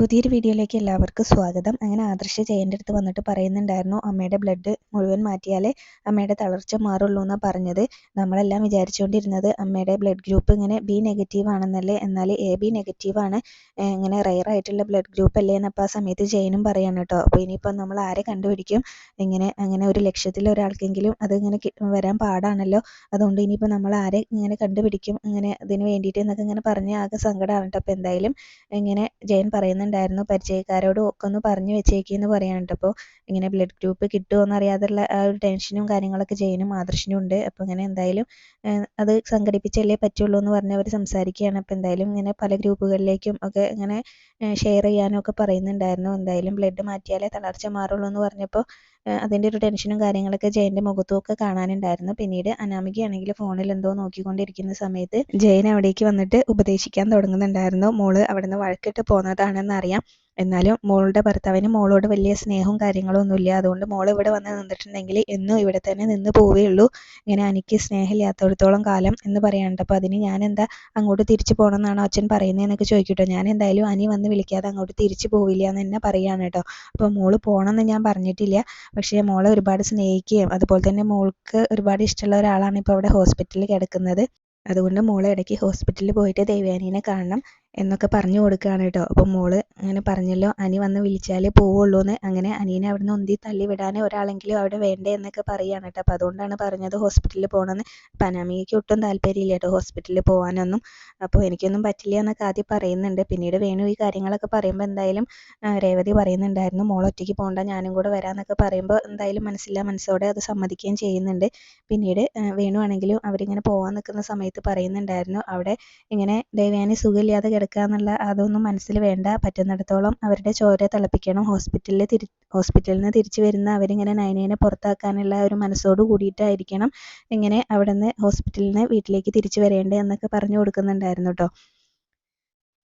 പുതിയൊരു വീഡിയോയിലേക്ക് എല്ലാവർക്കും സ്വാഗതം. അങ്ങനെ ആദർശ ജയന്റെ അടുത്ത് വന്നിട്ട് പറയുന്നുണ്ടായിരുന്നു അമ്മയുടെ ബ്ലഡ് മുഴുവൻ മാറ്റിയാലേ അമ്മയുടെ തളർച്ച മാറുള്ളൂ എന്നാണ് പറഞ്ഞത്. നമ്മളെല്ലാം വിചാരിച്ചുകൊണ്ടിരുന്നത് അമ്മയുടെ ബ്ലഡ് ഗ്രൂപ്പ് ഇങ്ങനെ ബി നെഗറ്റീവ് ആണെന്നല്ലേ എന്നാൽ എ ബി നെഗറ്റീവ് ആണ്. ഇങ്ങനെ റെയർ ആയിട്ടുള്ള ബ്ലഡ് ഗ്രൂപ്പ് അല്ലേ എന്നപ്പോൾ ആ സമയത്ത് ജയനും പറയാണ് കേട്ടോ അപ്പോൾ ഇനിയിപ്പോൾ നമ്മൾ ആരെ കണ്ടുപിടിക്കും? ഇങ്ങനെ അങ്ങനെ ഒരു ലക്ഷ്യത്തിൽ ഒരാൾക്കെങ്കിലും അത് ഇങ്ങനെ വരാൻ പാടാണല്ലോ. അതുകൊണ്ട് ഇനിയിപ്പോൾ നമ്മൾ ആരെ ഇങ്ങനെ കണ്ടുപിടിക്കും? ഇങ്ങനെ അതിന് വേണ്ടിയിട്ട് എന്നൊക്കെ ഇങ്ങനെ പറഞ്ഞ് ആകെ സങ്കടമാണ് കേട്ടോ അപ്പോൾ എന്തായാലും ഇങ്ങനെ ജയൻ പറയുന്നുണ്ടായിരുന്നു പരിചയക്കാരോട് ഒക്കെ ഒന്ന് പറഞ്ഞു വെച്ചേക്കെന്ന് പറയാനുണ്ട്. അപ്പോൾ ഇങ്ങനെ ബ്ലഡ് ഗ്രൂപ്പ് കിട്ടുമോ അറിയാതുള്ള ആ ഒരു ടെൻഷനും കാര്യങ്ങളൊക്കെ ജയനും ആദർശിനും ഉണ്ട്. അപ്പോൾ ഇങ്ങനെ എന്തായാലും അത് സംഘടിപ്പിച്ചല്ലേ പറ്റുള്ളൂ എന്ന് പറഞ്ഞ് അവർ സംസാരിക്കുകയാണ്. അപ്പോൾ എന്തായാലും ഇങ്ങനെ പല ഗ്രൂപ്പുകളിലേക്കും ഒക്കെ ഇങ്ങനെ ഷെയർ ചെയ്യാനൊക്കെ പറയുന്നുണ്ടായിരുന്നു. എന്തായാലും ബ്ലഡ് മാറ്റിയാലേ തളർച്ച മാറുള്ളൂ എന്ന് പറഞ്ഞപ്പോൾ അതിന്റെ ഒരു ടെൻഷനും കാര്യങ്ങളൊക്കെ ജയന്റെ മുഖത്തുമൊക്കെ കാണാനുണ്ടായിരുന്നു. പിന്നീട് അനാമികയാണെങ്കിൽ ഫോണിൽ എന്തോ നോക്കിക്കൊണ്ടിരിക്കുന്ന സമയത്ത് ജയൻ അവിടേക്ക് വന്നിട്ട് ഉപദേശിക്കാൻ തുടങ്ങുന്നുണ്ടായിരുന്നു. മോൾ അവിടുന്ന് വഴക്കിട്ട് പോന്നതാണെന്ന് അറിയാം എന്നാലും മോളുടെ ഭർത്താവിന് മോളോട് വലിയ സ്നേഹവും കാര്യങ്ങളും ഒന്നുമില്ല. അതുകൊണ്ട് മോൾ ഇവിടെ വന്ന് നിന്നിട്ടുണ്ടെങ്കിൽ എന്നും ഇവിടെ തന്നെ നിന്ന് പോവുകയുള്ളൂ. ഇങ്ങനെ എനിക്ക് സ്നേഹമില്ലാത്തടത്തോളം കാലം എന്ന് പറയാനുണ്ട്. അപ്പോൾ അതിന് ഞാൻ എന്താ അങ്ങോട്ട് തിരിച്ചു പോകണം എന്നാണ് അച്ഛൻ പറയുന്നത് എന്നൊക്കെ ചോദിക്കട്ടോ. ഞാൻ എന്തായാലും അനി വന്ന് വിളിക്കാതെ അങ്ങോട്ട് തിരിച്ചു പോവില്ല എന്ന് തന്നെ പറയാണ് കേട്ടോ. അപ്പോൾ മോൾ പോകണമെന്ന് ഞാൻ പറഞ്ഞിട്ടില്ല. പക്ഷേ മോളെ ഒരുപാട് സ്നേഹിക്കുകയും അതുപോലെ തന്നെ മോൾക്ക് ഒരുപാട് ഇഷ്ടമുള്ള ഒരാളാണ് ഇപ്പോൾ അവിടെ ഹോസ്പിറ്റലിൽ കിടക്കുന്നത്. അതുകൊണ്ട് മോളെ ഇടയ്ക്ക് ഹോസ്പിറ്റലിൽ പോയിട്ട് ദേവയാനീനെ കാണണം. എന്നൊക്കെ പറഞ്ഞു കൊടുക്കുകയാണ് കേട്ടോ. അപ്പം മോൾ അങ്ങനെ പറഞ്ഞല്ലോ അനി വന്ന് വിളിച്ചാലേ പോവുള്ളൂ എന്ന് അങ്ങനെ അനിയനെ അവിടുന്ന് ഉന്തി തള്ളി വിടാൻ ഒരാളെങ്കിലും അവിടെ വേണ്ടേ എന്നൊക്കെ പറയുകയാണ് കേട്ടോ. അപ്പോൾ അതുകൊണ്ടാണ് പറഞ്ഞത് ഹോസ്പിറ്റലിൽ പോകണമെന്ന് അപ്പം അനാമികയ്ക്ക് ഒട്ടും താല്പര്യമില്ല കേട്ടോ ഹോസ്പിറ്റലിൽ പോകാനൊന്നും അപ്പോൾ എനിക്കൊന്നും പറ്റില്ല എന്നൊക്കെ ആദ്യം പറയുന്നുണ്ട്. പിന്നീട് വേണു ഈ കാര്യങ്ങളൊക്കെ പറയുമ്പോൾ എന്തായാലും രേവതി പറയുന്നുണ്ടായിരുന്നു മോൾ ഒറ്റയ്ക്ക് പോകണ്ട ഞാനും കൂടെ വരാമെന്നൊക്കെ പറയുമ്പോൾ എന്തായാലും മനസ്സില്ല മനസ്സോടെ അത് സമ്മതിക്കുകയും ചെയ്യുന്നുണ്ട്. പിന്നീട് വേണു ആണെങ്കിലും അവരിങ്ങനെ പോകാൻ നിൽക്കുന്ന സമയത്ത് പറയുന്നുണ്ടായിരുന്നു അവിടെ ഇങ്ങനെ ദേവയാനി സുഖമില്ലാതെ കിടക്കുക എന്നുള്ള അതൊന്നും മനസ്സിൽ വേണ്ട. പറ്റുന്നിടത്തോളം അവരുടെ ചോര തിളപ്പിക്കണം. ഹോസ്പിറ്റലിൽ തിരി ഹോസ്പിറ്റലിൽ നിന്ന് തിരിച്ചു വരുന്ന അവരിങ്ങനെ നയനേനെ പുറത്താക്കാനുള്ള ഒരു മനസ്സോട് കൂടിയിട്ടായിരിക്കണം ഇങ്ങനെ അവിടെ നിന്ന് ഹോസ്പിറ്റലിൽ നിന്ന് വീട്ടിലേക്ക് തിരിച്ചു വരേണ്ടത് എന്നൊക്കെ പറഞ്ഞു കൊടുക്കുന്നുണ്ടായിരുന്നു കേട്ടോ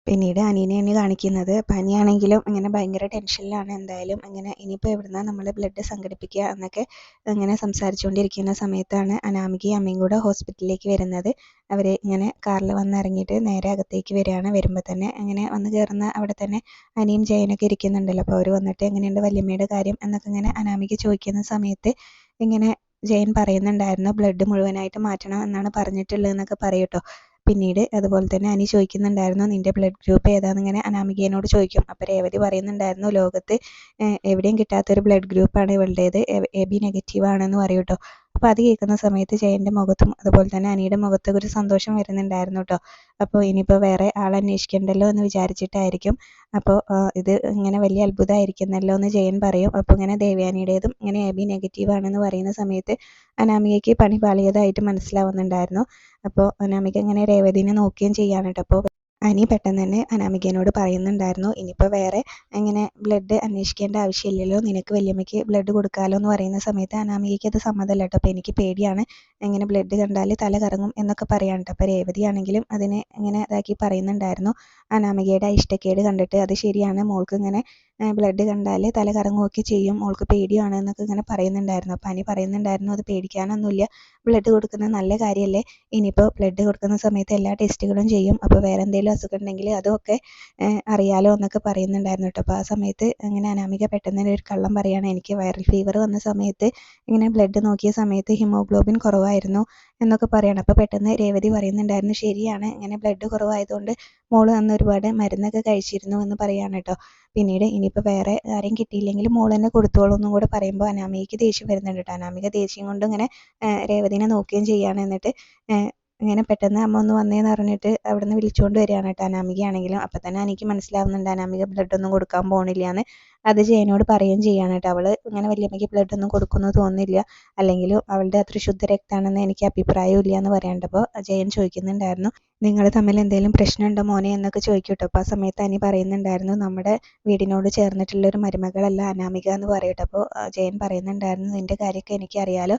പിന്നീട് അനീനെയാണ് കാണിക്കുന്നത്. പനിയാണെങ്കിലും ഇങ്ങനെ ഭയങ്കര ടെൻഷനിലാണ് എന്തായാലും. അങ്ങനെ ഇനിയിപ്പോൾ എവിടുന്ന നമ്മൾ ബ്ലഡ് സംഘടിപ്പിക്കുക എന്നൊക്കെ അങ്ങനെ സംസാരിച്ചുകൊണ്ടിരിക്കുന്ന സമയത്താണ് അനാമികയും അമ്മയും കൂടെ ഹോസ്പിറ്റലിലേക്ക് വരുന്നത്. അവർ ഇങ്ങനെ കാറിൽ വന്ന് ഇറങ്ങിയിട്ട് നേരെ അകത്തേക്ക് വരികയാണ്. വരുമ്പോൾ തന്നെ അങ്ങനെ വന്ന് കയറുന്ന അവിടെ തന്നെ അനിയും ജയനൊക്കെ ഇരിക്കുന്നുണ്ടല്ലോ. അപ്പോൾ അവർ വന്നിട്ട് എങ്ങനെയുണ്ട് വല്യമ്മയുടെ കാര്യം എന്നൊക്കെ ഇങ്ങനെ അനാമിക ചോദിക്കുന്ന സമയത്ത് ഇങ്ങനെ ജയൻ പറയുന്നുണ്ടായിരുന്നു ബ്ലഡ് മുഴുവനായിട്ട് മാറ്റണം എന്നാണ് പറഞ്ഞിട്ടുള്ളത് എന്നൊക്കെ പറയൂട്ടോ പിന്നീട് അതുപോലെ തന്നെ അനി ചോദിക്കുന്നുണ്ടായിരുന്നു നിന്റെ ബ്ലഡ് ഗ്രൂപ്പ് ഏതാന്ന് ഇങ്ങനെ അനാമികയോട് ചോദിക്കും. അപ്പോൾ രേവതി പറയുന്നുണ്ടായിരുന്നു ലോകത്ത് എവിടെയും കിട്ടാത്തൊരു ബ്ലഡ് ഗ്രൂപ്പാണ് ഇവളുടേത്. എ ബി നെഗറ്റീവ് ആണെന്ന് പറയും അപ്പോൾ അത് കേൾക്കുന്ന സമയത്ത് ജയന്റെ മുഖത്തും അതുപോലെ തന്നെ അനിയുടെ മുഖത്തൊക്കെ ഒരു സന്തോഷം വരുന്നുണ്ടായിരുന്നു കേട്ടോ അപ്പോൾ ഇനിയിപ്പോൾ വേറെ ആൾ അന്വേഷിക്കണ്ടല്ലോ എന്ന് വിചാരിച്ചിട്ടായിരിക്കും. അപ്പോൾ ഇത് ഇങ്ങനെ വലിയ അത്ഭുതമായിരിക്കുന്നല്ലോ എന്ന് ജയൻ പറയും. അപ്പോൾ ഇങ്ങനെ ദേവയാനിയുടേതും ഇങ്ങനെ എ ബി നെഗറ്റീവ് ആണെന്ന് പറയുന്ന സമയത്ത് അനാമികയ്ക്ക് പണി പാളിയതായിട്ട് മനസ്സിലാവുന്നുണ്ടായിരുന്നു. അപ്പോൾ അനാമിക ഇങ്ങനെ രേവതിനെ നോക്കുകയും ചെയ്യാണ് കേട്ടോ അപ്പോൾ അനി പെട്ടെന്ന് തന്നെ അനാമികേനോട് പറയുന്നുണ്ടായിരുന്നു ഇനിയിപ്പോൾ വേറെ അങ്ങനെ ബ്ലഡ് അന്വേഷിക്കേണ്ട ആവശ്യമില്ലല്ലോ. നിനക്ക് വല്യമ്മയ്ക്ക് ബ്ലഡ് കൊടുക്കാമല്ലോ എന്ന് പറയുന്ന സമയത്ത് അനാമികയ്ക്ക് അത് സമ്മതമല്ല കേട്ടോ. അപ്പോൾ എനിക്ക് പേടിയാണ്. ഇങ്ങനെ ബ്ലഡ് കണ്ടാൽ തല കറങ്ങും എന്നൊക്കെ പറയാനുണ്ട്. രേവതി ആണെങ്കിലും അതിനെ ഇങ്ങനെ ഇതാക്കി പറയുന്നുണ്ടായിരുന്നു. അനാമികയുടെ ഇഷ്ടക്കേട് കണ്ടിട്ട് അത് ശരിയാണ് മോൾക്ക് ഇങ്ങനെ ബ്ലഡ് കണ്ടാൽ തല കറങ്ങുകയൊക്കെ ചെയ്യും മോൾക്ക് പേടിയാണ് എന്നൊക്കെ ഇങ്ങനെ പറയുന്നുണ്ടായിരുന്നു. അപ്പോൾ അനി പറയുന്നുണ്ടായിരുന്നു അത് പേടിക്കാനൊന്നുമില്ല ബ്ലഡ് കൊടുക്കുന്നത് നല്ല കാര്യമല്ലേ? ഇനിയിപ്പോൾ ബ്ലഡ് കൊടുക്കുന്ന സമയത്ത് എല്ലാ ടെസ്റ്റുകളും ചെയ്യും. അപ്പോൾ വേറെ എന്തെങ്കിലും അസുഖം ഉണ്ടെങ്കിൽ അതൊക്കെ അറിയാലോ എന്നൊക്കെ പറയുന്നുണ്ടായിരുന്നു കേട്ടോ. അപ്പോൾ ആ സമയത്ത് അങ്ങനെ അനാമിക പെട്ടെന്ന് ഒരു കള്ളം പറയുകയാണ് എനിക്ക് വൈറൽ ഫീവർ വന്ന സമയത്ത് ഇങ്ങനെ ബ്ലഡ് നോക്കിയ സമയത്ത് ഹിമോഗ്ലോബിൻ കുറവായിരുന്നു എന്നൊക്കെ പറയണം. അപ്പോൾ പെട്ടെന്ന് രേവതി പറയുന്നുണ്ടായിരുന്നു ശരിയാണ് ഇങ്ങനെ ബ്ലഡ് കുറവായതുകൊണ്ട് മോൾ അന്ന് ഒരുപാട് മരുന്നൊക്കെ കഴിച്ചിരുന്നു എന്ന് പറയാണ് കേട്ടോ. പിന്നീട് ഇനിയിപ്പോൾ വേറെ ആരെയും കിട്ടിയില്ലെങ്കിൽ മോൾ തന്നെ കൊടുത്തോളൂ എന്നും കൂടെ പറയുമ്പോൾ അനാമികയ്ക്ക് ദേഷ്യം വരുന്നുണ്ട് കേട്ടോ. അനാമിക ദേഷ്യം കൊണ്ട് ഇങ്ങനെ രേവതിനെ നോക്കുകയും ചെയ്യാണ്. എന്നിട്ട് ഇങ്ങനെ പെട്ടെന്ന് അമ്മ ഒന്ന് വന്നേന്ന് പറഞ്ഞിട്ട് അവിടുന്ന് വിളിച്ചുകൊണ്ട് വരികയാണ് കേട്ടോ അനാമികയാണെങ്കിലും അപ്പം തന്നെ എനിക്ക് മനസ്സിലാവുന്നുണ്ട് അനാമിക ബ്ലഡ് ഒന്നും കൊടുക്കാൻ പോണില്ല എന്ന് അത് ജയനോട് പറയുകയും ചെയ്യാണ് കേട്ടോ. അവൾ ഇങ്ങനെ വല്യമ്മയ്ക്ക് ബ്ലഡ് ഒന്നും കൊടുക്കുന്നു തോന്നില്ല അല്ലെങ്കിലും അവളുടെ അത്ര ശുദ്ധ രക്താണെന്ന് എനിക്ക് അഭിപ്രായവും ഇല്ല എന്ന് പറയേണ്ടപ്പോൾ ജയൻ ചോദിക്കുന്നുണ്ടായിരുന്നു നിങ്ങൾ തമ്മിൽ എന്തെങ്കിലും പ്രശ്നമുണ്ടോ മോനെ? എന്നൊക്കെ ചോദിക്കും കേട്ടോ. അപ്പോൾ ആ സമയത്ത് അനി പറയുന്നുണ്ടായിരുന്നു നമ്മുടെ വീടിനോട് ചേർന്നിട്ടുള്ള ഒരു മരുമകളല്ല അനാമിക എന്ന് പറയട്ടെ അപ്പോൾ ജയൻ പറയുന്നുണ്ടായിരുന്നു നിന്റെ കാര്യമൊക്കെ എനിക്കറിയാലോ.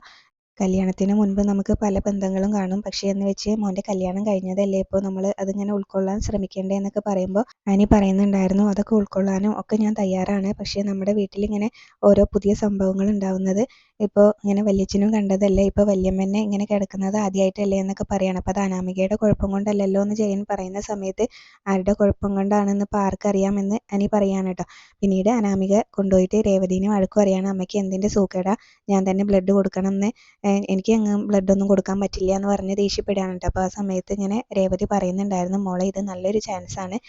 കല്യാണത്തിന് മുൻപ് നമുക്ക് പല ബന്ധങ്ങളും കാണും. പക്ഷേ എന്ന് വെച്ച് മോന്റെ കല്യാണം കഴിഞ്ഞതല്ലേ? ഇപ്പോൾ നമ്മൾ അതിങ്ങനെ ഉൾക്കൊള്ളാൻ ശ്രമിക്കേണ്ടേ എന്നൊക്കെ പറയുമ്പോൾ അനി പറയുന്നുണ്ടായിരുന്നു അതൊക്കെ ഉൾക്കൊള്ളാനും ഒക്കെ ഞാൻ തയ്യാറാണ്. പക്ഷേ നമ്മുടെ വീട്ടിലിങ്ങനെ ഓരോ പുതിയ സംഭവങ്ങൾ ഉണ്ടാവുന്നത് ഇപ്പോൾ ഇങ്ങനെ വല്യച്ഛനും കണ്ടതല്ലേ? ഇപ്പോൾ വല്യമ്മനെ ഇങ്ങനെ കിടക്കുന്നത് ആദ്യമായിട്ടല്ലേ എന്നൊക്കെ പറയാണ്. അപ്പോൾ അത് അനാമികയുടെ കുഴപ്പം കൊണ്ടല്ലല്ലോ എന്ന് ജയൻ പറയുന്ന സമയത്ത് ആരുടെ കുഴപ്പം കൊണ്ടാണെന്ന് ഇപ്പോൾ ആർക്കറിയാമെന്ന് അനി പറയാണ് കേട്ടോ. പിന്നീട് അനാമിക കൊണ്ടുപോയിട്ട് രേവതിനെ വഴക്കു പറയാണ് അമ്മയ്ക്ക് എന്തിന്റെ സൂക്കേടാ? ഞാൻ തന്നെ ബ്ലഡ് കൊടുക്കണം എന്ന് എനിക്ക് അങ്ങ് ബ്ലഡ് ഒന്നും കൊടുക്കാൻ പറ്റില്ല എന്ന് പറഞ്ഞ് ദേഷ്യപ്പെടുകയാണ് കേട്ടോ. അപ്പോൾ ആ സമയത്ത് ഇങ്ങനെ രേവതി പറയുന്നുണ്ടായിരുന്നു മോളെ ഇത് നല്ലൊരു ചാൻസ് ആണ്.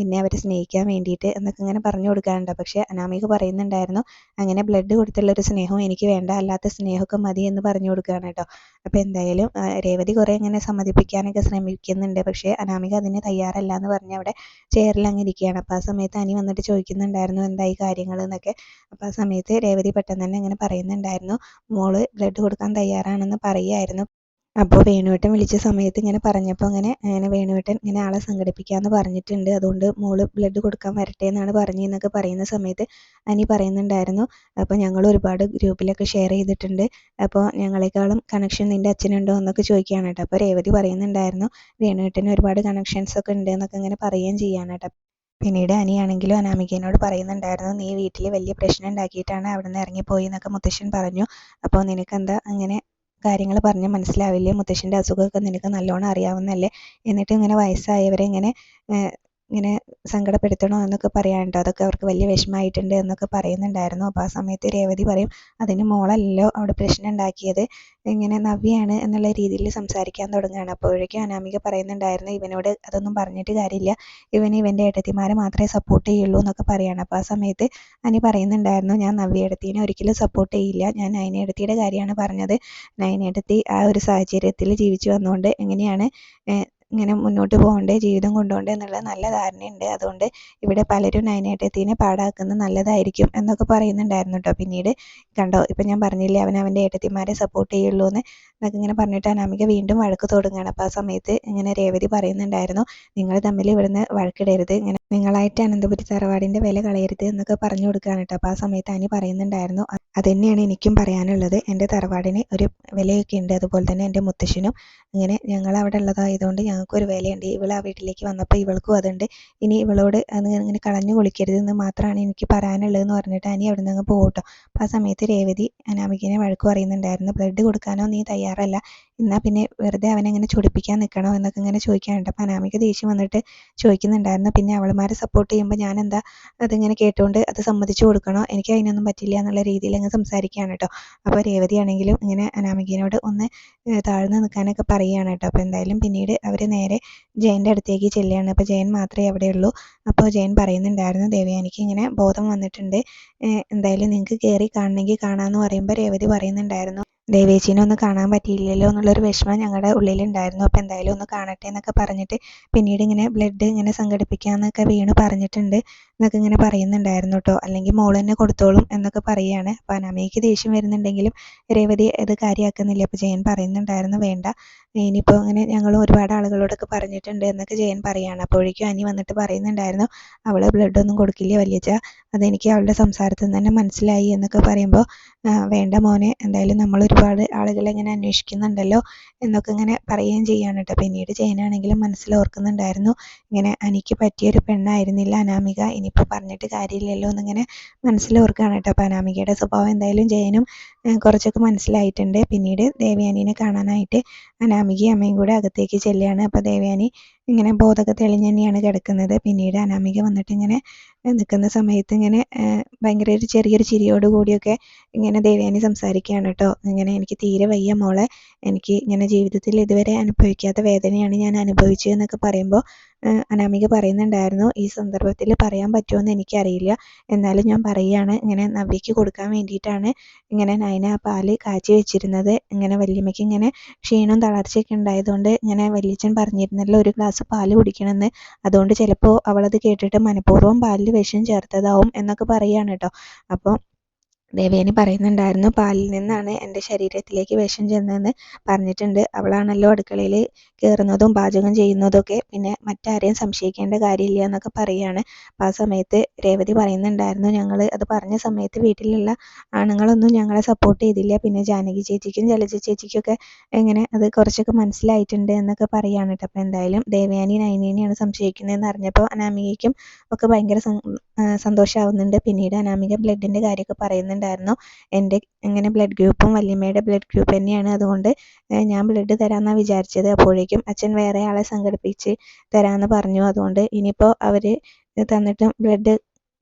നിന്നെ അവരെ സ്നേഹിക്കാൻ വേണ്ടിയിട്ട് എന്നൊക്കെ ഇങ്ങനെ പറഞ്ഞു കൊടുക്കാറുണ്ട്. പക്ഷേ അനാമിക പറയുന്നുണ്ടായിരുന്നു അങ്ങനെ ബ്ലഡ് കൊടുത്തുള്ള ഒരു സ്നേഹം എനിക്ക് വേണ്ട. അല്ലാത്ത സ്നേഹമൊക്കെ മതി എന്ന് പറഞ്ഞു കൊടുക്കുകയാണ് കേട്ടോ. അപ്പോൾ എന്തായാലും രേവതി കുറേ ഇങ്ങനെ സമ്മതിപ്പിക്കാനൊക്കെ ശ്രമിക്കുന്നുണ്ട്. പക്ഷേ അനാമിക അതിന് തയ്യാറല്ല എന്ന് പറഞ്ഞ് അവിടെ ചെയറിൽ അങ്ങ് ഇരിക്കുകയാണ്. അപ്പോൾ ആ സമയത്ത് അനി വന്നിട്ട് ചോദിക്കുന്നുണ്ടായിരുന്നു എന്തായി കാര്യങ്ങൾ എന്നൊക്കെ. അപ്പോൾ ആ സമയത്ത് രേവതി പെട്ടെന്ന് തന്നെ ഇങ്ങനെ പറയുന്നുണ്ടായിരുന്നു മോൾ ബ്ലഡ് കൊടുക്കാൻ തയ്യാറാണെന്ന് പറയുമായിരുന്നു അപ്പോൾ വേണുവേട്ടൻ വിളിച്ച സമയത്ത് ഇങ്ങനെ പറഞ്ഞപ്പോൾ അങ്ങനെ അങ്ങനെ വേണുവേട്ടൻ ഇങ്ങനെ ആളെ സംഘടിപ്പിക്കാമെന്ന് പറഞ്ഞിട്ടുണ്ട്. അതുകൊണ്ട് മോൾ ബ്ലഡ് കൊടുക്കാൻ വരട്ടെ എന്നാണ് പറഞ്ഞതെന്നൊക്കെ പറയുന്ന സമയത്ത് അനി പറയുന്നുണ്ടായിരുന്നു. അപ്പോൾ ഞങ്ങൾ ഒരുപാട് ഗ്രൂപ്പിലൊക്കെ ഷെയർ ചെയ്തിട്ടുണ്ട്. അപ്പോൾ ഞങ്ങളെക്കാളും കണക്ഷൻ നിന്റെ അച്ഛനുണ്ടോ എന്നൊക്കെ ചോദിക്കുകയാണ് കേട്ടോ. അപ്പോൾ രേവതി പറയുന്നുണ്ടായിരുന്നു വേണുവേട്ടന് ഒരുപാട് കണക്ഷൻസ് ഒക്കെ ഉണ്ട് എന്നൊക്കെ ഇങ്ങനെ പറയുകയും ചെയ്യാണ് കേട്ടോ. പിന്നീട് അനിയാണെങ്കിലും അനാമികേനോട് പറയുന്നുണ്ടായിരുന്നു നീ വീട്ടിൽ വലിയ പ്രശ്നം ഉണ്ടാക്കിയിട്ടാണ് അവിടെ നിന്ന് ഇറങ്ങിപ്പോയി എന്നൊക്കെ മുത്തശ്ശൻ പറഞ്ഞു. അപ്പോൾ നിനക്കെന്താ അങ്ങനെ കാര്യങ്ങൾ പറഞ്ഞ് മനസ്സിലാവില്ലേ? മുത്തശ്ശന്റെ അസുഖമൊക്കെ നിനക്ക് നല്ലോണം അറിയാവുന്നതല്ലേ എന്നിട്ട് ഇങ്ങനെ വയസ്സായവരെ ഇങ്ങനെ ഇങ്ങനെ സങ്കടപ്പെടുത്തണോ എന്നൊക്കെ പറയാനുണ്ട്. അതൊക്കെ അവർക്ക് വലിയ വിഷമമായിട്ടുണ്ട് എന്നൊക്കെ പറയുന്നുണ്ടായിരുന്നു. അപ്പോൾ ആ സമയത്ത് രേവതി പറയും അതിന് മോളല്ലോ അവിടെ പ്രശ്നം ഉണ്ടാക്കിയത് ഇങ്ങനെ നവ്യാണ് എന്നുള്ള രീതിയിൽ സംസാരിക്കാൻ തുടങ്ങുകയാണ്. അപ്പോഴേക്കും അനാമിക പറയുന്നുണ്ടായിരുന്നു ഇവനോട് അതൊന്നും പറഞ്ഞിട്ട് കാര്യമില്ല. ഇവന് ഇവന്റെ ഏട്ടത്തിമാരെ മാത്രമേ സപ്പോർട്ട് ചെയ്യുള്ളൂ എന്നൊക്കെ പറയാണ്. അപ്പോൾ ആ സമയത്ത് അനി പറയുന്നുണ്ടായിരുന്നു ഞാൻ നവ്യേടത്തീനെ ഒരിക്കലും സപ്പോർട്ട് ചെയ്യില്ല. ഞാൻ നയനേടത്തിയുടെ കാര്യമാണ് പറഞ്ഞത്. നയനേടത്തി ആ ഒരു സാഹചര്യത്തിൽ ജീവിച്ചു വന്നുകൊണ്ട് എങ്ങനെയാണ് ഇങ്ങനെ മുന്നോട്ട് പോകണ്ടേ ജീവിതം കൊണ്ടുപോകണ്ടേ എന്നുള്ള നല്ല ധാരണയുണ്ട്. അതുകൊണ്ട് ഇവിടെ പലരും നയനേട്ടത്തിനെ പാടാക്കുന്നത് നല്ലതായിരിക്കും എന്നൊക്കെ പറയുന്നുണ്ടായിരുന്നു കേട്ടോ പിന്നീട് കണ്ടോ ഇപ്പം ഞാൻ പറഞ്ഞില്ലേ അവൻ അവന്റെ ഏട്ടത്തിമാരെ സപ്പോർട്ട് ചെയ്യുള്ളൂ എന്ന് എന്നൊക്കെ ഇങ്ങനെ പറഞ്ഞിട്ട് അനാമിക വീണ്ടും വഴക്ക് തുടങ്ങുകയാണ് അപ്പോൾ ആ സമയത്ത് ഇങ്ങനെ രേവതി പറയുന്നുണ്ടായിരുന്നു നിങ്ങൾ തമ്മിൽ ഇവിടുന്ന് വഴക്കിടരുത് ഇങ്ങനെ നിങ്ങളായിട്ട് അനന്തപുരി തറവാടിന്റെ വില കളയരുത് എന്നൊക്കെ പറഞ്ഞു കൊടുക്കുകയാണ് കേട്ടോ അപ്പോൾ ആ സമയത്ത് അനി പറയുന്നുണ്ടായിരുന്നു "അ- അതുതന്നെയാണ് എനിക്കും പറയാനുള്ളത്. എന്റെ തറവാടിന് ഒരു വിലയൊക്കെ ഉണ്ട്. അതുപോലെ തന്നെ എന്റെ മുത്തശ്ശനും ഇങ്ങനെ ഞങ്ങൾ അവിടെ ഉള്ളതായതുകൊണ്ട് ഞങ്ങൾക്കൊരു വിലയുണ്ട്. ഇവൾ ആ വീട്ടിലേക്ക് വന്നപ്പോൾ ഇവൾക്കും അതുണ്ട്. ഇനി ഇവളോട് അത് ഇങ്ങനെ കളഞ്ഞു കുളിക്കരുത് എന്ന് മാത്രമാണ് എനിക്ക് പറയാനുള്ളതെന്ന് പറഞ്ഞിട്ട് അനി അവിടെ നിന്ന് പോകട്ടോ അപ്പം ആ സമയത്ത് രേവതി അനാമികനെ വഴക്ക് പറയുന്നുണ്ടായിരുന്നു. ബ്ലഡ് കൊടുക്കാനോ നീ തയ്യാറല്ല. എന്നാൽ പിന്നെ വെറുതെ അവനെ അങ്ങനെ ചൊടിപ്പിക്കാൻ നിൽക്കണോ എന്നൊക്കെ ഇങ്ങനെ ചോദിക്കാനുണ്ട്. അപ്പോൾ അനാമിക ദേഷ്യം വന്നിട്ട് ചോദിക്കുന്നുണ്ടായിരുന്നു. പിന്നെ അവളുമാരെ സപ്പോർട്ട് ചെയ്യുമ്പോൾ ഞാൻ എന്താ അതിങ്ങനെ കേട്ടുകൊണ്ട് അത് സമ്മതിച്ചു കൊടുക്കണോ? എനിക്ക് അതിനൊന്നും പറ്റില്ല എന്നുള്ള രീതിയിൽ അങ്ങ് സംസാരിക്കുകയാണ് കേട്ടോ. അപ്പോൾ രേവതി ആണെങ്കിലും ഇങ്ങനെ അനാമികനോട് ഒന്ന് താഴ്ന്ന് നിൽക്കാനൊക്കെ പറയുകയാണ് കേട്ടോ. അപ്പോൾ എന്തായാലും പിന്നീട് അവർ നേരെ ജയന്റെ അടുത്തേക്ക് ചെല്ലുകയാണ്. അപ്പോൾ ജയൻ മാത്രമേ അവിടെ ഉള്ളൂ. അപ്പോൾ ജയൻ പറയുന്നുണ്ടായിരുന്നു ദേവയാനിക്ക് ഇങ്ങനെ ബോധം വന്നിട്ടുണ്ട്. എന്തായാലും നിങ്ങൾക്ക് കയറി കാണണമെങ്കിൽ കാണാമെന്ന് പറയുമ്പോൾ രേവതി പറയുന്നുണ്ടായിരുന്നു. ദേവേച്ചീനെ ഒന്ന് കാണാൻ പറ്റിയില്ലല്ലോ എന്നുള്ളൊരു വിഷമം ഞങ്ങളുടെ ഉള്ളിലുണ്ടായിരുന്നു. അപ്പോൾ എന്തായാലും ഒന്ന് കാണട്ടെ എന്നൊക്കെ പറഞ്ഞിട്ട് പിന്നീട് ഇങ്ങനെ ബ്ലഡ് ഇങ്ങനെ സംഘടിപ്പിക്കാമെന്നൊക്കെ വീണ് പറഞ്ഞിട്ടുണ്ട്. എന്നൊക്കെ ഇങ്ങനെ പറയുന്നുണ്ടായിരുന്നു കേട്ടോ അല്ലെങ്കിൽ മോൾ തന്നെ കൊടുത്തോളും എന്നൊക്കെ പറയുകയാണ് അപ്പോൾ അനാമയ്ക്ക് ദേഷ്യം വരുന്നുണ്ടെങ്കിലും രേവതി ഇത് കാര്യമാക്കുന്നില്ല അപ്പോൾ ജയൻ പറയുന്നുണ്ടായിരുന്നു വേണ്ട. ഇനിയിപ്പോൾ ഇങ്ങനെ ഞങ്ങൾ ഒരുപാട് ആളുകളോടൊക്കെ പറഞ്ഞിട്ടുണ്ട് എന്നൊക്കെ ജയൻ പറയുകയാണ് അപ്പോഴേക്കും അനി വന്നിട്ട് പറയുന്നുണ്ടായിരുന്നു അവൾ ബ്ലഡ് ഒന്നും കൊടുക്കില്ല വലിയച്ച അതെനിക്ക് അവളുടെ സംസാരത്തിൽ നിന്ന് തന്നെ മനസ്സിലായി എന്നൊക്കെ പറയുമ്പോൾ വേണ്ട മോനെ. എന്തായാലും നമ്മൾ ഒരുപാട് ആളുകൾ ഇങ്ങനെ അന്വേഷിക്കുന്നുണ്ടല്ലോ എന്നൊക്കെ ഇങ്ങനെ പറയുകയും ചെയ്യാണ് കേട്ടോ. പിന്നീട് ജയനാണെങ്കിലും മനസ്സിൽ ഓർക്കുന്നുണ്ടായിരുന്നു ഇങ്ങനെ അനിക്ക് പറ്റിയൊരു പെണ്ണായിരുന്നില്ല അനാമിക ഇനിയിപ്പോൾ പറഞ്ഞിട്ട് കാര്യമില്ലല്ലോ എന്നിങ്ങനെ മനസ്സിൽ ഓർക്കുകയാണ് കേട്ടോ. അപ്പോൾ അനാമികയുടെ സ്വഭാവം എന്തായാലും ജയനും കുറച്ചൊക്കെ മനസ്സിലായിട്ടുണ്ട്. പിന്നീട് ദേവയാനീനെ കാണാനായിട്ട് അനാമികയും അമ്മയും കൂടെ അകത്തേക്ക് ചെല്ലുകയാണ്. അപ്പോൾ ദേവയാനി ഇങ്ങനെ ബോധക തെളിഞ്ഞ് തന്നെയാണ് കിടക്കുന്നത്. പിന്നീട് അനാമിക വന്നിട്ട് ഇങ്ങനെ നിൽക്കുന്ന സമയത്ത് ഇങ്ങനെ ഭയങ്കര ഒരു ചെറിയൊരു ചിരിയോട് കൂടിയൊക്കെ ഇങ്ങനെ ദേവയാനി സംസാരിക്കുകയാണ് കേട്ടോ. ഇങ്ങനെ എനിക്ക് തീരെ വയ്യ മോളെ. എനിക്ക് ഇങ്ങനെ ജീവിതത്തിൽ ഇതുവരെ അനുഭവിക്കാത്ത വേദനയാണ് ഞാൻ അനുഭവിച്ചത് എന്നൊക്കെ പറയുമ്പോൾ അനാമിക പറയുന്നുണ്ടായിരുന്നു ഈ സന്ദർഭത്തിൽ പറയാൻ പറ്റുമോ എനിക്കറിയില്ല. എന്നാലും ഞാൻ പറയുകയാണ്. ഇങ്ങനെ നവ്യയ്ക്ക് കൊടുക്കാൻ വേണ്ടിയിട്ടാണ് ഇങ്ങനെ നയന ആ പാൽ കാച്ചി വെച്ചിരുന്നത്. ഇങ്ങനെ വല്യമ്മയ്ക്ക് ഇങ്ങനെ ക്ഷീണവും തളർച്ചയൊക്കെ ഉണ്ടായതുകൊണ്ട് ഇങ്ങനെ വല്യച്ഛൻ പറഞ്ഞിരുന്നല്ലോ ഒരു ഗ്ലാസ് പാൽ കുടിക്കണമെന്ന്. അതുകൊണ്ട് ചിലപ്പോൾ അവളത് കേട്ടിട്ട് മനഃപൂർവം പാലിൽ വിഷം ചേർത്തതാവും എന്നൊക്കെ പറയുകയാണ് കേട്ടോ. അപ്പോൾ ദേവയാനി പറയുന്നുണ്ടായിരുന്നു പാലിൽ നിന്നാണ് എന്റെ ശരീരത്തിലേക്ക് വിഷം ചെന്നതെന്ന് പറഞ്ഞിട്ടുണ്ട്. അവളാണല്ലോ അടുക്കളയിൽ കയറുന്നതും പാചകം ചെയ്യുന്നതൊക്കെ പിന്നെ മറ്റാരെയും സംശയിക്കേണ്ട കാര്യമില്ല എന്നൊക്കെ പറയുകയാണ്. അപ്പോൾ ആ സമയത്ത് രേവതി പറയുന്നുണ്ടായിരുന്നു ഞങ്ങൾ അത് പറഞ്ഞ സമയത്ത് വീട്ടിലുള്ള ആണുങ്ങളൊന്നും ഞങ്ങളെ സപ്പോർട്ട് ചെയ്തില്ല. പിന്നെ ജാനകി ചേച്ചിക്കും ജലജ ചേച്ചിക്കൊക്കെ എങ്ങനെ അത് കുറച്ചൊക്കെ മനസ്സിലായിട്ടുണ്ട് എന്നൊക്കെ പറയുകയാണ് കേട്ടോ. അപ്പോൾ എന്തായാലും ദേവയാനി നൈനേനെയാണ് സംശയിക്കുന്നതെന്ന് അറിഞ്ഞപ്പോൾ അനാമികയ്ക്കും ഒക്കെ ഭയങ്കര സന്തോഷമാവുന്നുണ്ട് പിന്നീട് അനാമിക ബ്ലഡിന്റെ കാര്യമൊക്കെ പറയുന്നുണ്ടായിരുന്നു. പറയുന്നുണ്ടായിരുന്നു എന്റെ ഇങ്ങനെ ബ്ലഡ് ഗ്രൂപ്പും വല്യമ്മയുടെ ബ്ലഡ് ഗ്രൂപ്പ് തന്നെയാണ്. അതുകൊണ്ട് ഞാൻ ബ്ലഡ് തരാമെന്നാണ് വിചാരിച്ചത്. അപ്പോഴേക്കും അച്ഛൻ വേറെ ആളെ സംഘടിപ്പിച്ച് തരാമെന്ന് പറഞ്ഞു. അതുകൊണ്ട് ഇനിയിപ്പോൾ അവർ തന്നിട്ടും ബ്ലഡ്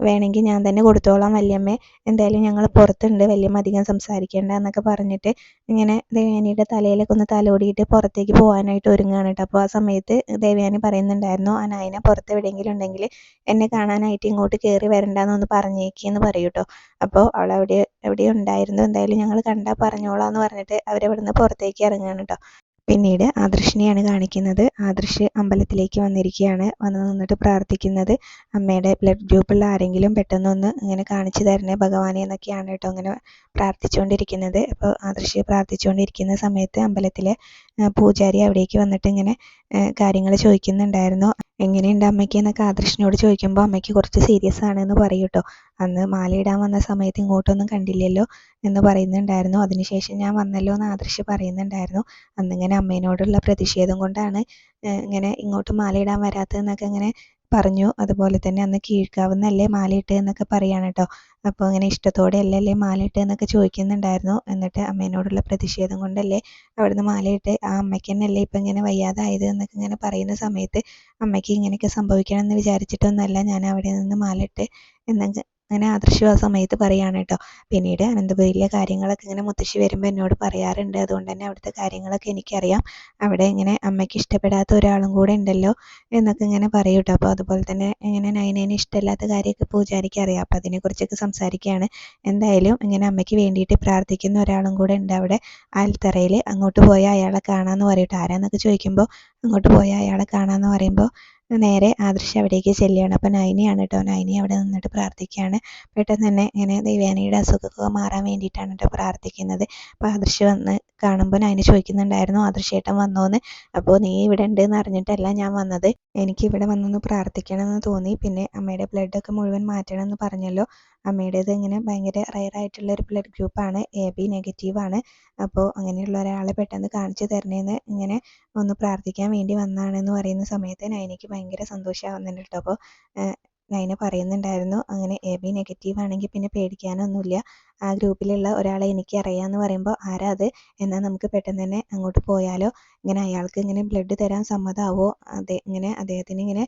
വേണമെങ്കിൽ ഞാൻ തന്നെ കൊടുത്തോളാം വല്യമ്മേ. എന്തായാലും ഞങ്ങൾ പുറത്തുണ്ട്. വല്യമ്മ അധികം സംസാരിക്കേണ്ട എന്നൊക്കെ പറഞ്ഞിട്ട് ഇങ്ങനെ ദേവയാനിയുടെ തലയിലൊക്കെ ഒന്ന് തലോടിയിട്ട് പുറത്തേക്ക് പോകാനായിട്ട് ഒരുങ്ങുകയാണ് കേട്ടോ. അപ്പോൾ ആ സമയത്ത് ദേവയാനി പറയുന്നുണ്ടായിരുന്നു ആ നായന പുറത്ത് എവിടെയെങ്കിലും ഉണ്ടെങ്കിൽ എന്നെ കാണാനായിട്ട് ഇങ്ങോട്ട് കയറി വരണ്ടെന്നൊന്ന് പറഞ്ഞേക്കെന്ന് പറയും കേട്ടോ. അപ്പോൾ അവൾ അവിടെ എവിടെ ഉണ്ടായിരുന്നു എന്തായാലും ഞങ്ങൾ കണ്ടാൽ പറഞ്ഞോളാം എന്ന് പറഞ്ഞിട്ട് അവരവിടുന്ന് പുറത്തേക്ക് ഇറങ്ങുകയാണ് കേട്ടോ. പിന്നീട് ആദർശിനെയാണ് കാണിക്കുന്നത്. ആദർശ് അമ്പലത്തിലേക്ക് വന്നിരിക്കുകയാണ്. വന്ന് നിന്നിട്ട് പ്രാർത്ഥിക്കുന്നത്. അമ്മയുടെ ബ്ലഡ് ഗ്രൂപ്പുള്ള ആരെങ്കിലും പെട്ടെന്നൊന്ന് ഇങ്ങനെ കാണിച്ചു തരണേ ഭഗവാനെ എന്നൊക്കെയാണ് കേട്ടോ അങ്ങനെ പ്രാർത്ഥിച്ചുകൊണ്ടിരിക്കുന്നത്. അപ്പോൾ ആദർശ് പ്രാർത്ഥിച്ചുകൊണ്ടിരിക്കുന്ന സമയത്ത് അമ്പലത്തിലെ പൂജാരി അവിടേക്ക് വന്നിട്ട് ഇങ്ങനെ കാര്യങ്ങൾ ചോദിക്കുന്നുണ്ടായിരുന്നു. എങ്ങനെയുണ്ട് അമ്മയ്ക്ക് എന്നൊക്കെ ആദർശിനോട് ചോദിക്കുമ്പോൾ അമ്മയ്ക്ക് കുറച്ച് സീരിയസ് ആണെന്ന് പറയും കേട്ടോ. അന്ന് മാലയിടാൻ വന്ന സമയത്ത് ഇങ്ങോട്ടൊന്നും കണ്ടില്ലല്ലോ എന്ന് പറയുന്നുണ്ടായിരുന്നു. അതിനുശേഷം ഞാൻ വന്നല്ലോ എന്ന് ആദർശ് പറയുന്നുണ്ടായിരുന്നു. അന്നിങ്ങനെ അമ്മേനോടുള്ള പ്രതിഷേധം കൊണ്ടാണ് ഇങ്ങനെ ഇങ്ങോട്ട് മാലയിടാൻ വരാത്തതെന്നൊക്കെ ഇങ്ങനെ പറഞ്ഞു. അതുപോലെ തന്നെ അന്ന് കീഴ്ക്കാവുന്നല്ലേ മാലയിട്ട് എന്നൊക്കെ പറയാണ് കേട്ടോ അപ്പോൾ അങ്ങനെ ഇഷ്ടത്തോടെ അല്ലല്ലേ മാലയിട്ട് എന്നൊക്കെ ചോദിക്കുന്നുണ്ടായിരുന്നു. എന്നിട്ട് അമ്മേനോടുള്ള പ്രതിഷേധം കൊണ്ടല്ലേ അവിടുന്ന് മാലയിട്ട് ആ അമ്മയ്ക്ക് തന്നെയല്ലേ ഇപ്പം ഇങ്ങനെ വയ്യാതായത് എന്നൊക്കെ ഇങ്ങനെ പറയുന്ന സമയത്ത് അമ്മയ്ക്ക് ഇങ്ങനെയൊക്കെ സംഭവിക്കണം എന്ന് വിചാരിച്ചിട്ടൊന്നുമല്ല ഞാൻ അവിടെ നിന്ന് മാലയിട്ട് എന്നൊക്കെ അങ്ങനെ ആദർശം ആ സമയത്ത് പറയാണ് കേട്ടോ. പിന്നീട് അനന്തപുരിയിലെ കാര്യങ്ങളൊക്കെ ഇങ്ങനെ മുത്തശ്ശി വരുമ്പോൾ എന്നോട് പറയാറുണ്ട്. അതുകൊണ്ട് തന്നെ അവിടുത്തെ കാര്യങ്ങളൊക്കെ എനിക്കറിയാം. അവിടെ ഇങ്ങനെ അമ്മയ്ക്ക് ഇഷ്ടപ്പെടാത്ത ഒരാളും കൂടെ ഉണ്ടല്ലോ എന്നൊക്കെ ഇങ്ങനെ പറയും കേട്ടോ. അപ്പോൾ അതുപോലെ തന്നെ ഇങ്ങനെ നയനേനെ ഇഷ്ടമില്ലാത്ത കാര്യമൊക്കെ പൂജാരിക്ക് അറിയാം. അപ്പോൾ അതിനെക്കുറിച്ചൊക്കെ സംസാരിക്കുകയാണ്. എന്തായാലും ഇങ്ങനെ അമ്മയ്ക്ക് വേണ്ടിയിട്ട് പ്രാർത്ഥിക്കുന്ന ഒരാളും കൂടെ ഉണ്ട് അവിടെ. ആൽത്തറയിൽ അങ്ങോട്ട് പോയ അയാളെ കാണാമെന്ന് പറയട്ടെ ആരാന്നൊക്കെ ചോദിക്കുമ്പോൾ അങ്ങോട്ട് പോയ അയാളെ കാണാമെന്ന് പറയുമ്പോൾ നേരെ ആദർശ് അവിടേക്ക് ചെല്ലുകയാണ്. അപ്പോൾ നൈനിയാണ് കേട്ടോ നൈനി അവിടെ നിന്നിട്ട് പ്രാർത്ഥിക്കുകയാണ്. പെട്ടെന്ന് തന്നെ ഇങ്ങനെ ദേവയാനിയുടെ അസുഖമൊക്കെ മാറാൻ വേണ്ടിയിട്ടാണ് കേട്ടോ പ്രാർത്ഥിക്കുന്നത്. അപ്പോൾ ആദർശ് വന്ന് കാണുമ്പോൾ നൈനി ചോദിക്കുന്നുണ്ടായിരുന്നു ആദർശേട്ടൻ വന്നോന്ന്? അപ്പോൾ നീ ഇവിടെ ഉണ്ട് എന്ന് അറിഞ്ഞിട്ടല്ല ഞാൻ വന്നത്. എനിക്ക് ഇവിടെ വന്നൊന്ന് പ്രാർത്ഥിക്കണം എന്ന് തോന്നി. പിന്നെ അമ്മയുടെ ബ്ലഡൊക്കെ മുഴുവൻ മാറ്റണം എന്ന് പറഞ്ഞല്ലോ. അമ്മയുടേത് ഇങ്ങനെ ഭയങ്കര റയർ ആയിട്ടുള്ള ഒരു ബ്ലഡ് ഗ്രൂപ്പാണ് എ ബി നെഗറ്റീവ് ആണ്. അപ്പോൾ അങ്ങനെയുള്ള ഒരാളെ പെട്ടെന്ന് കാണിച്ചു തരണേന്ന് ഇങ്ങനെ ഒന്ന് പ്രാർത്ഥിക്കാൻ വേണ്ടി വന്നതാണെന്ന് പറയുന്ന സമയത്ത് നൈനയ്ക്ക് ഭയങ്കര സന്തോഷമാവുന്നുണ്ട് കേട്ടോ അപ്പോൾ നൈന പറയുന്നുണ്ടായിരുന്നു അങ്ങനെ എ ബി നെഗറ്റീവ് ആണെങ്കിൽ പിന്നെ പേടിക്കാനൊന്നുമില്ല. ആ ഗ്രൂപ്പിലുള്ള ഒരാളെ എനിക്ക് അറിയാമെന്ന് പറയുമ്പോൾ ആരാ അത്? എന്നാൽ നമുക്ക് പെട്ടെന്ന് തന്നെ അങ്ങോട്ട് പോയാലോ? ഇങ്ങനെ അയാൾക്ക് ഇങ്ങനെ ബ്ലഡ് തരാൻ സമ്മതമാവോ അതെ ഇങ്ങനെ അദ്ദേഹത്തിന് ഇങ്ങനെ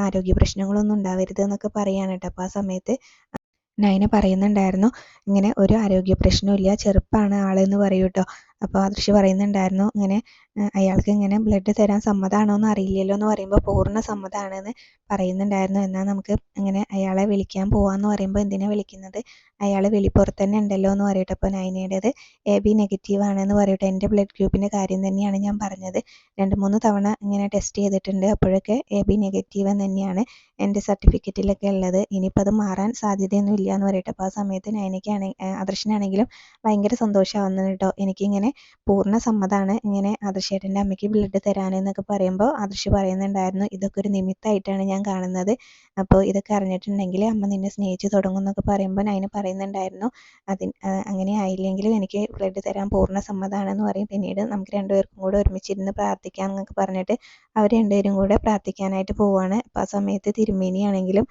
ആരോഗ്യ പ്രശ്നങ്ങളൊന്നും ഉണ്ടാവരുത് എന്നൊക്കെ പറയാണ് കേട്ടോ. അപ്പോൾ ആ സമയത്ത് നയന പറയുന്നുണ്ടായിരുന്നു ഇങ്ങനെ ഒരു ആരോഗ്യ പ്രശ്നവും ഇല്ല ചെറുപ്പമാണ് ആളെന്ന് പറയൂ കേട്ടോ അപ്പോൾ ആദർശ് പറയുന്നുണ്ടായിരുന്നു. ഇങ്ങനെ അയാൾക്ക് ഇങ്ങനെ ബ്ലഡ് തരാൻ സമ്മതമാണോ എന്ന് അറിയില്ലല്ലോ എന്ന് പറയുമ്പോൾ പൂർണ സമ്മതമാണെന്ന് പറയുന്നുണ്ടായിരുന്നു. എന്നാൽ നമുക്ക് ഇങ്ങനെ അയാളെ വിളിക്കാൻ പോവാന്ന് പറയുമ്പോൾ എന്തിനാണ് വിളിക്കുന്നത്? അയാൾ വെളിപ്പുറത്ത് തന്നെ ഉണ്ടല്ലോ എന്ന് പറയട്ടെ. അപ്പോൾ നൈനയുടേത് എ ബി നെഗറ്റീവ് ആണെന്ന് പറയട്ടെ. എന്റെ ബ്ലഡ് ഗ്രൂപ്പിന്റെ കാര്യം തന്നെയാണ് ഞാൻ പറഞ്ഞത്. രണ്ട് മൂന്ന് തവണ ഇങ്ങനെ ടെസ്റ്റ് ചെയ്തിട്ടുണ്ട്. അപ്പോഴൊക്കെ എ ബി നെഗറ്റീവ് എന്ന് തന്നെയാണ് എന്റെ സർട്ടിഫിക്കറ്റിലൊക്കെ ഉള്ളത്. ഇനിയിപ്പോൾ അത് മാറാൻ സാധ്യതയൊന്നും ഇല്ല എന്ന് പറയട്ടെ. അപ്പോൾ ആ സമയത്ത് നൈനയ്ക്കാണെങ്കിൽ ആദർശനാണെങ്കിലും ഭയങ്കര സന്തോഷമാവുന്നു കേട്ടോ. എനിക്കിങ്ങനെ പൂർണ സമ്മതമാണ് ഇങ്ങനെ ആദർശേട്ടന്റെ അമ്മയ്ക്ക് ബ്ലഡ് തരാനെന്നൊക്കെ പറയുമ്പോൾ ആദർശ് പറയുന്നുണ്ടായിരുന്നു. ഇതൊക്കെ ഒരു നിമിത്തമായിട്ടാണ് ഞാൻ കാണുന്നത്. അപ്പോൾ ഇതൊക്കെ അറിഞ്ഞിട്ടുണ്ടെങ്കിൽ അമ്മ നിന്നെ സ്നേഹിച്ച് തുടങ്ങും എന്നൊക്കെ പറയുമ്പോൾ നൈന പറയുന്നുണ്ടായിരുന്നു. അതിന് അങ്ങനെ ആയില്ലെങ്കിലും എനിക്ക് ബ്ലഡ് തരാൻ പൂർണ സമ്മതമാണെന്ന് പറയും. പിന്നീട് നമുക്ക് രണ്ടുപേർക്കും കൂടെ ഒരുമിച്ചിരുന്ന് പ്രാർത്ഥിക്കാം എന്നൊക്കെ പറഞ്ഞിട്ട് അവർ രണ്ടുപേരും കൂടെ പ്രാർത്ഥിക്കാനായിട്ട് പോവുകയാണ് അപ്പോൾ ആ സമയത്ത് തിരുമേനിയാണെങ്കിലും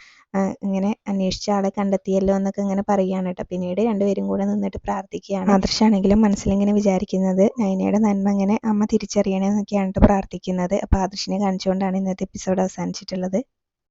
ഇങ്ങനെ അന്വേഷിച്ച ആളെ കണ്ടെത്തിയല്ലോ എന്നൊക്കെ ഇങ്ങനെ പറയുകയാണ് കേട്ടോ. പിന്നീട് രണ്ടുപേരും കൂടെ നിന്നിട്ട് പ്രാർത്ഥിക്കുകയാണ്. ആദർശാണെങ്കിലും മനസ്സിലിങ്ങനെ വിചാരിക്കുന്നത് നൈനയുടെ നന്മ ഇങ്ങനെ അമ്മ തിരിച്ചറിയണേ കേട്ടോ പ്രാർത്ഥിക്കുന്നത്. അപ്പോൾ ആദർശിനെ കാണിച്ചുകൊണ്ടാണ് ഇന്നത്തെ എപ്പിസോഡ് അവസാനിച്ചിട്ടുള്ളത്.